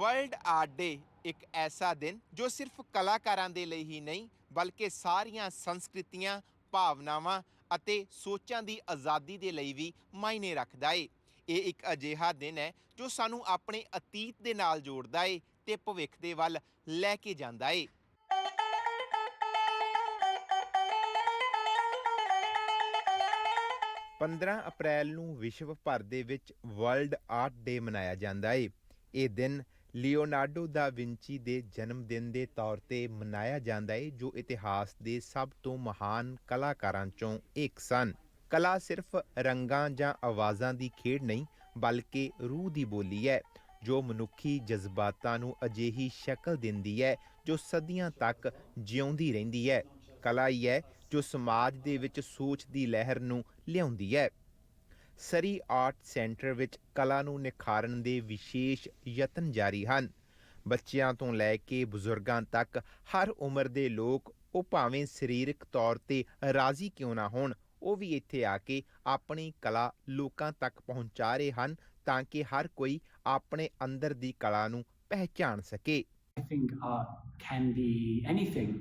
World art ਡੇ ਇੱਕ ਐਸਾ ਦਿਨ ਜੋ ਸਿਰਫ ਕਲਾਕਾਰਾਂ ਦੇ ਲਈ ਹੀ ਨਹੀਂ, ਬਲਕਿ ਸਾਰੀਆਂ ਸੰਸਕ੍ਰਿਤੀਆਂ, ਭਾਵਨਾਵਾਂ ਅਤੇ ਸੋਚਾਂ ਦੀ ਆਜ਼ਾਦੀ ਦੇ ਲਈ ਵੀ ਮਾਇਨੇ ਰੱਖਦਾ ਏ। ਇਹ ਇੱਕ ਅਜਿਹਾ ਦਿਨ ਹੈ ਜੋ ਸਾਨੂੰ ਆਪਣੇ ਅਤੀਤ ਦੇ ਨਾਲ ਜੋੜਦਾ ਏ ਤੇ ਭਵਿੱਖ ਦੇ ਵੱਲ ਲੈ ਕੇ ਜਾਂਦਾ ਏ। 15 ਅਪ੍ਰੈਲ ਨੂੰ ਵਿਸ਼ਵ ਭਰ ਦੇ ਵਿੱਚ ਵਰਲਡ ਆਰਟ ਡੇ ਮਨਾਇਆ ਜਾਂਦਾ ਏ। ਇਹ ਦਿਨ ਲਿਓਨਾਰਡੋ ਦਾ ਵਿੰਚੀ ਦੇ ਜਨਮ ਦਿਨ ਦੇ ਤੌਰ ਤੇ ਮਨਾਇਆ ਜਾਂਦਾ ਏ, ਜੋ ਇਤਿਹਾਸ ਦੇ ਸਭ ਤੋਂ ਮਹਾਨ ਕਲਾਕਾਰਾਂ ਚੋਂ ਇੱਕ ਸਨ। ਕਲਾ ਸਿਰਫ ਰੰਗਾਂ ਜਾਂ ਆਵਾਜ਼ਾਂ ਦੀ ਖੇਡ ਨਹੀਂ, ਬਲਕਿ ਰੂਹ ਦੀ ਬੋਲੀ ਹੈ, ਜੋ ਮਨੁੱਖੀ ਜਜ਼ਬਾਤਾਂ ਨੂੰ ਅਜਿਹੀ ਸ਼ਕਲ ਦਿੰਦੀ ਹੈ, ਜੋ ਸਦੀਆਂ ਤੱਕ ਜਿਉਂਦੀ ਰਹਿੰਦੀ ਹੈ। ਕਲਾ ਹੀ ਹੈ ਜੋ ਸਮਾਜ ਦੇ ਵਿੱਚ ਸੋਚ ਦੀ ਲਹਿਰ ਨੂੰ ਲਿਆਉਂਦੀ ਹੈ। ਸਰੀ ਆਰਟ ਸੈਂਟਰ ਵਿੱਚ ਕਲਾ ਨੂੰ ਨਿਖਾਰਨ ਦੇ ਵਿਸ਼ੇਸ਼ ਯਤਨ ਜਾਰੀ ਹਨ ਬੱਚਿਆਂ ਤੋਂ ਲੈ ਕੇ ਬਜ਼ੁਰਗਾਂ ਤੱਕ ਹਰ ਉਮਰ ਦੇ ਲੋਕ ਉਹ ਭਾਵੇਂ ਸਰੀਰਕ ਤੌਰ ਤੇ ਰਾਜ਼ੀ ਕਿਉਂ ਨਾ ਹੋਣ ਉਹ ਵੀ ਇੱਥੇ ਆ ਕੇ ਆਪਣੀ ਕਲਾ ਲੋਕਾਂ ਤੱਕ ਪਹੁੰਚਾ ਰਹੇ ਹਨ ਤਾਂ ਕਿ ਹਰ ਕੋਈ ਆਪਣੇ ਅੰਦਰ ਦੀ ਕਲਾ ਨੂੰ ਪਹਿਚਾਣ ਸਕੇ I think art can be anything.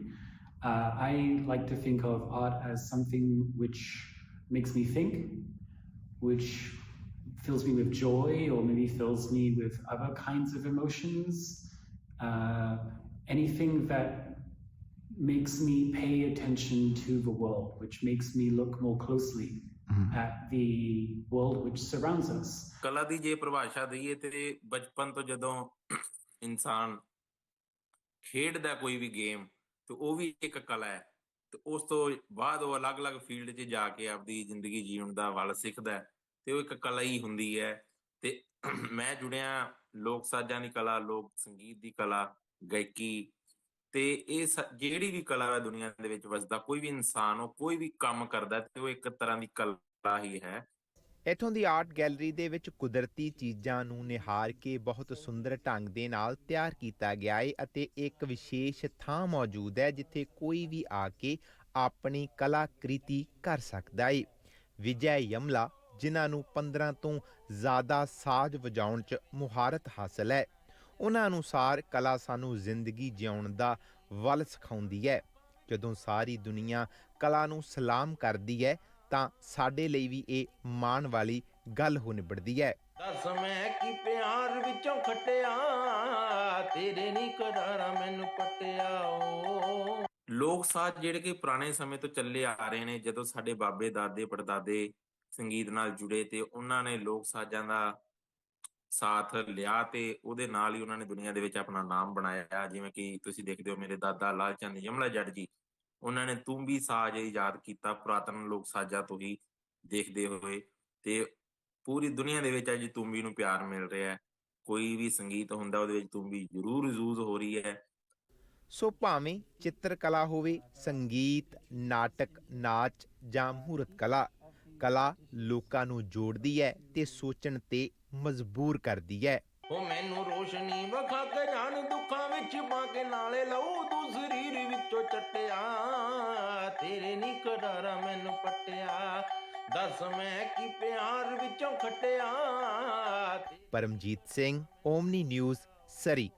Uh, I like to think of art as something which makes me think, which fills me with joy, or maybe fills me with other kinds of emotions. Uh, anything that makes me pay attention to the world, which makes me look more closely at the world which surrounds us. ਕਲਾ ਦੀ ਜੇ ਪਰਿਭਾਸ਼ਾ ਦਈਏ ਤੇ ਬਚਪਨ ਤੋਂ ਜਦੋਂ ਇਨਸਾਨ ਖੇਡਦਾ ਕੋਈ ਵੀ ਗੇਮ ਤੇ ਉਹ ਵੀ ਇੱਕ ਕਲਾ ਹੈ ਤੇ ਉਸ ਤੋਂ ਬਾਅਦ ਉਹ ਅਲੱਗ-ਅਲੱਗ ਫੀਲਡ 'ਚ ਜਾ ਕੇ ਆਪਦੀ ਜ਼ਿੰਦਗੀ ਜੀਉਣ ਦਾ ਵੱਲ ਸਿੱਖਦਾ ਤੇ ਉਹ ਇੱਕ ਕਲਾ ਹੀ ਹੁੰਦੀ ਹੈ ਤੇ ਮੈਂ ਜੁੜਿਆ ਲੋਕ ਸਾਜ਼ਾਂ ਦੀ ਕਲਾ, ਲੋਕ ਸੰਗੀਤ ਦੀ ਕਲਾ, ਗਾਇਕੀ ਤੇ ਇਹ ਸ- ਜਿਹੜੀ ਵੀ ਕਲਾ ਹੈ ਦੁਨੀਆ ਦੇ ਵਿੱਚ ਵਸਦਾ, ਕੋਈ ਵੀ ਇਨਸਾਨ ਉਹ ਕੋਈ ਵੀ ਕੰਮ ਕਰਦਾ ਤੇ ਉਹ ਇੱਕ ਤਰ੍ਹਾਂ ਦੀ ਕਲਾ ਹੀ ਹੈ। ਇਥੋਂ ਦੀ ਆਰਟ ਗੈਲਰੀ ਦੇ ਵਿੱਚ ਕੁਦਰਤੀ ਚੀਜ਼ਾਂ ਨੂੰ ਨਿਹਾਰ ਕੇ ਬਹੁਤ ਸੁੰਦਰ ਢੰਗ ਦੇ ਨਾਲ ਤਿਆਰ ਕੀਤਾ ਗਿਆ ਹੈ ਅਤੇ ਇੱਕ ਵਿਸ਼ੇਸ਼ ਥਾਂ ਮੌਜੂਦ ਹੈ ਜਿੱਥੇ ਕੋਈ ਵੀ ਆ ਕੇ ਆਪਣੀ ਕਲਾਕ੍ਰਿਤੀ ਕਰ ਸਕਦਾ ਹੈ ਵਿਜੈ ਯਮਲਾ, ਜਿਨ੍ਹਾਂ ਨੂੰ 15 ਤੋਂ ਜ਼ਿਆਦਾ ਸਾਜ਼ ਵਜਾਉਣ 'ਚ ਮੁਹਾਰਤ ਹਾਸਲ ਹੈ, ਉਹਨਾਂ ਅਨੁਸਾਰ ਕਲਾ ਸਾਨੂੰ ਜ਼ਿੰਦਗੀ ਜਿਉਣ ਦਾ ਵੱਲ ਸਿਖਾਉਂਦੀ ਹੈ। ਜਦੋਂ ਸਾਰੀ ਦੁਨੀਆ ਕਲਾ ਨੂੰ ਸਲਾਮ ਕਰਦੀ ਹੈ ਤਾਂ ਸਾਡੇ ਲਈ ਵੀ ਇਹ ਮਾਣ ਵਾਲੀ ਗੱਲ ਹੋ ਨਿਬੜਦੀ ਹੈ। ਦੱਸ ਮੈਂ ਕੀ ਪਿਆਰ ਵਿੱਚੋਂ ਖਟਿਆ ਤੇਰੇ ਨਹੀਂ ਕਰਾਰਾ ਮੈਨੂੰ ਪਟਿਆ ਓ। ਲੋਕ ਸਾਜ਼ ਜਿਹੜੇ ਕਿ ਪੁਰਾਣੇ ਸਮੇਂ ਤੋਂ ਚੱਲੇ ਆ ਰਹੇ ਨੇ ਜਦੋਂ ਸਾਡੇ ਬਾਬੇ ਦਾਦੇ ਪੜਦਾਦੇ ਸੰਗੀਤ ਨਾਲ ਜੁੜੇ ਤੇ ਉਹਨਾਂ ਨੇ ਲੋਕ ਸਾਜ਼ਾਂ ਦਾ ਸਾਥ ਲਿਆ ਤੇ ਉਹਦੇ ਨਾਲ ਹੀ ਉਹਨਾਂ ਨੇ ਦੁਨੀਆ ਦੇ ਵਿੱਚ ਆਪਣਾ ਨਾਮ ਬਣਾਇਆ। ਜਿਵੇਂ ਕਿ ਤੁਸੀਂ ਦੇਖਦੇ ਹੋ ਮੇਰੇ ਦਾਦਾ ਲਾਲ ਚੰਦ ਯਮਲਾ ਜੱਟ ਜੀ ਉਹਨਾਂ ਨੇ ਤੂੰਬੀ ਸਾਜ਼ ਇਜਾਦ ਕੀਤਾ ਪੁਰਾਤਨ ਲੋਕ ਸਾਜ਼ਾਂ ਤੋਂ ਹੀ ਦੇਖਦੇ ਹੋਏ ਤੇ ਪੂਰੀ ਦੁਨੀਆ ਦੇ ਵਿੱਚ ਅੱਜ ਤੂੰਬੀ ਨੂੰ ਪਿਆਰ ਮਿਲ ਰਿਹਾ ਹੈ। ਕੋਈ ਵੀ ਸੰਗੀਤ ਹੁੰਦਾ ਉਹਦੇ ਵਿੱਚ ਤੂੰਬੀ ਜ਼ਰੂਰ ਯੂਜ਼ ਹੋ ਰਹੀ ਹੈ। ਸੋ ਭਾਵੇਂ ਚਿੱਤਰਕਲਾ ਹੋਵੇ ਸੰਗੀਤ ਨਾਟਕ ਨਾਚ ਜਾਂ ਮੂਰਤ ਕਲਾ ਕਲਾ ਲੋਕਾਂ ਨੂੰ ਜੋੜਦੀ ਹੈ ਤੇ ਸੋਚਣ ਤੇ ਮਜਬੂਰ ਕਰਦੀ ਹੈ। ਉਹ ਮੈਨੂੰ ਰੋਸ਼ਨੀ ਵਿਖਾ ਕੇ ਜਾਣ ਦੁੱਖਾਂ ਵਿੱਚ ਪਾ ਕੇ ਨਾਲੇ ਲਊ ਤੂੰ ਸਰੀਰ ਵਿੱਚੋਂ ਚਟਿਆ, ਤੇਰੇ ਨਹੀਂ ਕਰਾਰਾ ਮੈਨੂੰ ਪਟਿਆ। ਦੱਸ ਮੈਂ ਕੀ ਪਿਆਰ ਵਿੱਚੋਂ ਖਟਿਆ Paramjit Singh, omni news Surrey.